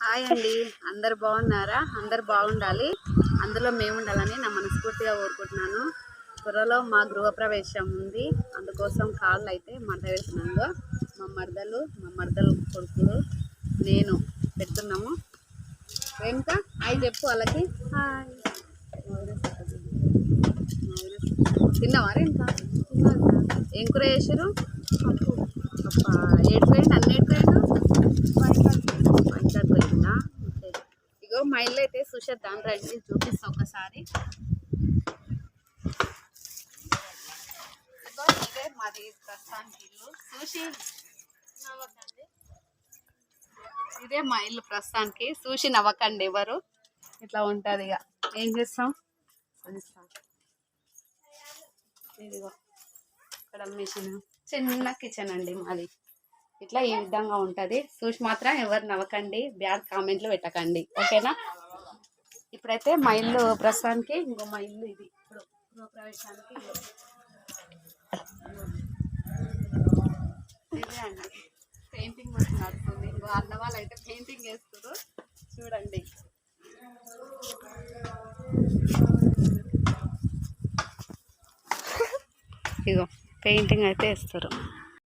Hi అండి. అందరు బాగున్నారా? అందరు బాగుండాలి. అందులో మేము ఉండాలని నా మనస్ఫూర్తిగా కోరుకుంటున్నాను. త్వరలో మా గృహప్రవేశం ఉంది. అందుకోసం కాళ్ళు అయితే మంట వేసినాను మా మరదలు మా మరదలు కొడుకులు నేను పెడుతున్నాము. రేణుక హాయ్ చెప్పు వాళ్ళకి. హాయ్. తిన్నావా రేణుక? ఏం కూర చేసారు అన్ని పోయిందా. ఇగో మా ఇల్లు అయితే చూసేద్దాం రండి చూపిస్తా ఒకసారి. ఇగో ఇదే మాది ప్రస్తుతానికి ఇల్లు. చూసి ఇదే మా ఇల్లు ప్రస్తుతానికి. చూసి నవ్వకండి ఎవరు. ఇట్లా ఉంటుంది ఇక ఏం చేస్తాం? ఇదిగో. ఇక్కడ మిషన్ చిన్న కిచెన్ అండి మాది. ఇట్లా ఈ విధంగా ఉంటుంది. చూసి మాత్రం ఎవరు నవ్వకండి బ్యాడ్ కామెంట్లు పెట్టకండి. ఓకేనా? ఇప్పుడైతే మా ఇల్లు ప్రస్తుతానికి ఇంకో మా ఇల్లు ఇది. ఇప్పుడు గృహప్రవేశానికి ఇదే అండి. పెయింటింగ్ వర్క్ నడుస్తుంది. ఇంకో అన్న వాళ్ళు అయితే పెయింటింగ్ వేస్తారు చూడండి. ఇగో. పెయింటింగ్ అయితే వేస్తారు.